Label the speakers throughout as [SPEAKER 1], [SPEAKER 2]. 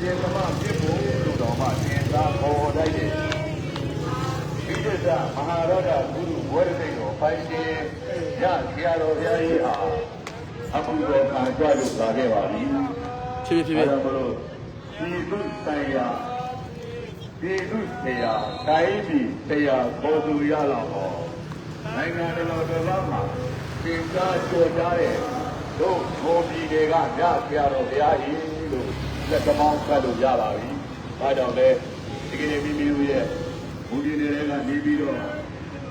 [SPEAKER 1] ကျေကမဖြစ်ဖို့လို့တော်မှသင်သာဟောတိုက်တယ်ဒီဒစ္စမဟာရဒဂုရုဝရတိတော်ပိုင်ရှင်ရဆရာတော်ဘုရားကြီးဟာအခုတော့ခံကြလို့လာခဲ့ပါပြီ
[SPEAKER 2] ဖြည်းဖြည်းဖြည်းဖြည်း
[SPEAKER 1] ဒါကြောင့်မလို့ဒီလူဆိုင်ရာဒီလူတရားတိုင်းပြည်တရားပေါ်သူရလောက်ဟောနိုင်ငံတော်တော်တော်မှာသင်္ကားကြော်ကြတဲ့တို့ဘုံပြည်တွေကညဆရာတော်ဘုရားကြီးလို့ လက်သမောင်းဖတ်လို့ရပါပြီ။ဒါကြောင့်လေဒီကနေ့မိမိတို့ရဲ့ဘုရားတွေကနေပြီးတော့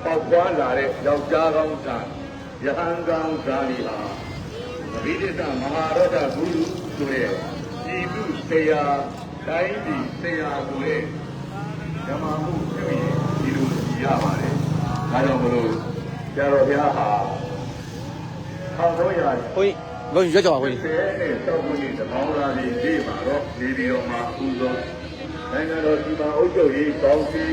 [SPEAKER 1] ပေါက်ပွားလာတဲ့ယောက်ျားကောင်းသားယဟန်ကောင်းသားတွေဟာဗိဒိတမဟာရတဂုရုဆိုတဲ့ဤသူတရားတိုင်းပြည်တရားဆိုတဲ့ဓမ္မမှုပြုရင်ဒီလိုရပါတယ်။ဒါကြောင့်မလို့ဆရာတော်ဘုရားဟာထောင်တော်ရာ
[SPEAKER 2] ဘုန်း ကြီးဘုန်းကြီးရွက်ကြပါဘုန်းကြီး
[SPEAKER 1] ဆယ်နဲ့တောက်ဝင်တဲ့ဘောင်းသားလေးပြေးပါတော့ဒီဒီတော်မှာဥသောနိုင်ငံတော်ဒီမှာအုပ်ချုပ်ရေးကောင်းစီ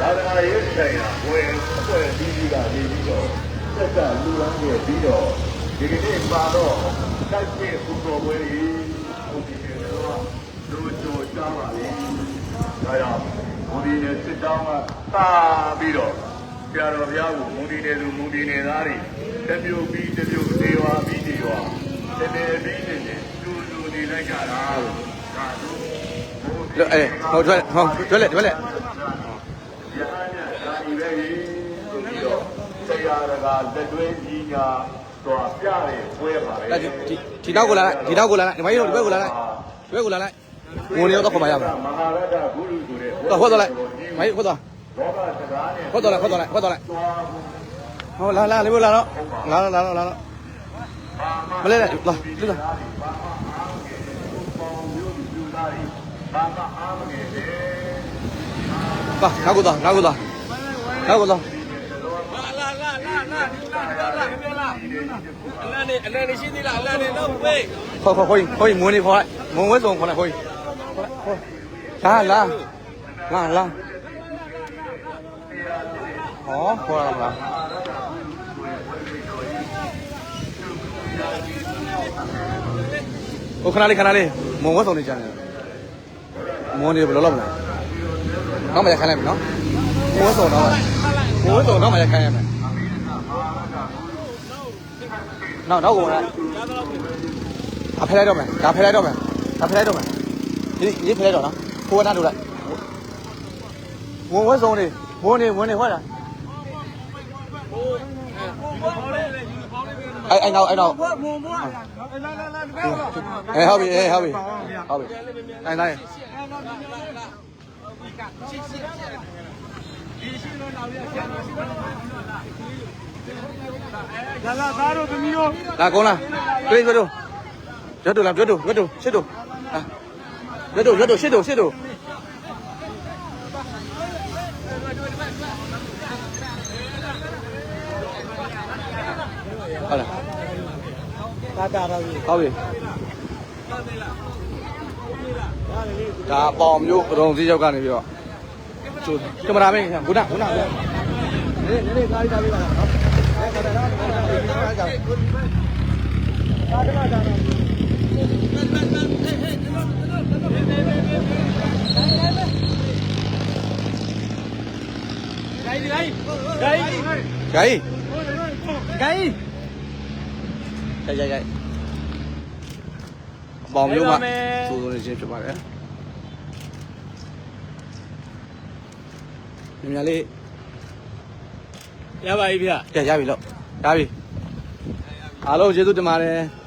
[SPEAKER 1] သာသနာရေးဆိုင်ရာဝယ်အဖွဲ့အစည်းကြီးကနေပြီးတော့စက်ကလူလန်းရဲ့ပြီးတော့ဒီကနေ့ပါတော့တိုက်ပြဥတော်ဝယ်ကြီးဟုတ်ဒီကတော့လူချိုကြပါလေဒါကြောင့်ဘုရားနဲ့စစ်တောင်းကသာပြီးတော့ဆရာတော်ဘုရားကိုမုန်ဒီနေသူမုန်ဒီနေသားတွေတစ်မျိုးပြီးတစ်မျိုးနေဝါပြီး နေဝါတကယ်ပြီးနေတယ်လူလူနေလိုက်ကြတာဒါတို့
[SPEAKER 2] အဲဟောထွက်ဟောထွက်လက်ထွက်လက်
[SPEAKER 1] ယဟန်ညဒါဒီပဲကြီးဆိုပြီးတော့ဆရာတကာလက်တွဲကြီးညာတော့ပြတယ်ပွဲပါလေ
[SPEAKER 2] ဒီဒီနောက်ကိုလာလိုက်ဒီနောက်ကိုလာလိုက်ဒီမကြီးတို့ဒီဘက်ကိုလာလိုက်ဒီဘက်ကိုလာလိုက်ငိုနေတော့ခေါ်ပါရမှာ
[SPEAKER 1] မဟာရတဂုရုဆိုတဲ့
[SPEAKER 2] တော့ခွတ်သွားလိုက်မကြီးခွတ်သွား
[SPEAKER 1] လောကစကားနဲ့
[SPEAKER 2] ခွတ်သွားလိုက်ခွတ်သွားလိုက်ခွတ်သွားလိုက်
[SPEAKER 1] သွား
[SPEAKER 2] ဟောလာလာလေးဘလာတော့လာလာလာလာ မလဲလာလာလူလာ
[SPEAKER 1] ပေါင်းမျိုးလူသားတွေဘာမှအားမငယ်တယ်
[SPEAKER 2] ပါနောက်ကိုသွားနောက်ကိုသွားနောက်ကိုသွား
[SPEAKER 3] လာလာလာလာလာလာလာခင်ဗျာလာအလန်နေအလန်နေရှိသေးလားအလန်နေတော့ဝေး
[SPEAKER 2] ခေါ်ခေါ်ခေါ်ခေါ်ငွေနေခေါ်လိုက်ငုံဝဲစုံခေါ်လိုက်ခေါ်လာလာလာလာဟောခေါ်ရမလား ဟိုခဏလေးခဏလေးမုံဝဲစုံနေကြတယ်မုံနေဘယ်လိုလုပ်မလဲနောက်မှရခိုင်းလိုက်မယ်နော်မုံဝဲစုံတော့မုံဝဲစုံနောက်မှရခိုင်းရမယ်နောက်နောက်ကိုလာအဖဲလိုက်တော့မယ်ဒါဖဲလိုက်တော့မယ်ဒါဖဲလိုက်တော့မယ်ဒီဒီဖဲလိုက်တော့နော်ကိုကနားထုတ်လိုက်ဝင်ဝဲစုံနေဝင်နေဝင်နေဟုတ်လားအဲ့အဲ့နောက်အဲ့နောက်
[SPEAKER 3] ဘွားမွန်ဘွားလာလာလာဘယ်တော့
[SPEAKER 2] အဲဟုတ်ပြီအဲဟုတ်ပြီဟုတ်ပြီအဲ့လို က်
[SPEAKER 3] လာလာသားတို့သမီးတို့
[SPEAKER 2] လာကုန်းလာပြေးကြတို့ရွတ်တို့လာရွတ်တို့ရွတ်တို့ရှစ်တို့အာရွတ်တို့ရွတ်တို့ရှစ် တို့ရှစ်တို့ဟုတ်လား
[SPEAKER 3] တာတာတော့
[SPEAKER 2] ဟုတ်ပြီဒါပေါ်မျိုးအတော်စီးရောက်ကနေပြီးတော့ကျိုးကင်မရာမင်းခုနခုနနေနေနေကားလေးကားလေးပါနော်အဲကားတာကားတာကားတာကားတာကားတာ
[SPEAKER 3] ဂိုင်းဂိုင်းဂိုင်း
[SPEAKER 2] ဂိုင်း
[SPEAKER 3] ဂိုင်း
[SPEAKER 2] ရိုက်ရိုက်ရိုက်အပေါင်မျိုးမှစူးစူးနေချင်းဖြစ်ပါတယ်မြင်မြလေး
[SPEAKER 3] ရပါပြီဗျ
[SPEAKER 2] ကြရပြီလို့ရပြီအားလုံးကျေးဇူးတင်ပါတယ်